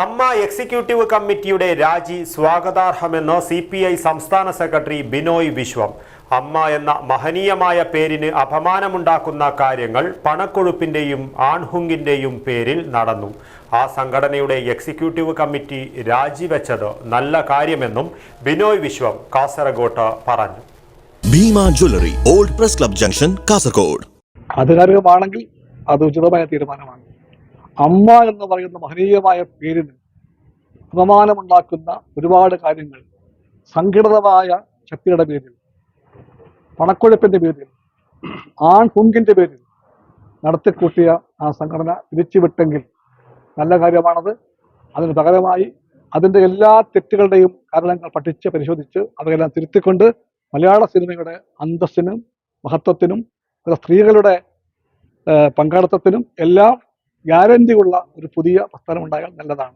അമ്മ എക്സിക്യൂട്ടീവ് കമ്മിറ്റിയുടെ രാജി സ്വാഗതാർഹമെന്ന് സി പി ഐ സംസ്ഥാന സെക്രട്ടറി ബിനോയ് വിശ്വം. അമ്മ എന്ന മഹനീയമായ പേരിന് അപമാനമുണ്ടാക്കുന്ന കാര്യങ്ങൾ പണക്കൊഴുപ്പിന്റെയും ആൺഹുങ്കിന്റെയും പേരിൽ നടന്നു. ആ സംഘടനയുടെ എക്സിക്യൂട്ടീവ് കമ്മിറ്റി രാജിവെച്ചത് നല്ല കാര്യമെന്നും ബിനോയ് വിശ്വം കാസർഗോട്ട് പറഞ്ഞു. Bhima jewellery old press club junction Kasaragod. ആധികാരികമാണെങ്കിൽ അത് ഉചിതമായ തീരുമാനമാണ്. അമ്മ എന്ന് പറയുന്ന മഹനീയമായ പേരിന് അപമാനമുണ്ടാക്കുന്ന ഒരുപാട് കാര്യങ്ങൾ. സംഘടിതമായ ശക്തിയുടെ പേരിൽ പണക്കൊഴുപ്പിന്റെ പേരിൽ ആൺഹുങ്കിന്റെ പേരിൽ നടത്തിക്കൂട്ടിയ ആ സംഘടന തിരിച്ചുവിട്ടെങ്കിൽ നല്ല കാര്യമാണത്. അതിന് പകരമായി അതിന്റെ എല്ലാ തെറ്റുകളുടെയും കാരണങ്ങൾ പഠിച്ച് പരിശോധിച്ച് അവയെല്ലാം തിരുത്തിക്കൊണ്ട് മലയാള സിനിമയുടെ അന്തസ്സിനും മഹത്വത്തിനും സ്ത്രീകളുടെ പങ്കാളിത്തത്തിനും എല്ലാം ഗ്യാരണ്ടിയുള്ള ഒരു പുതിയ പ്രസ്ഥാനം ഉണ്ടായാൽ നല്ലതാണ്.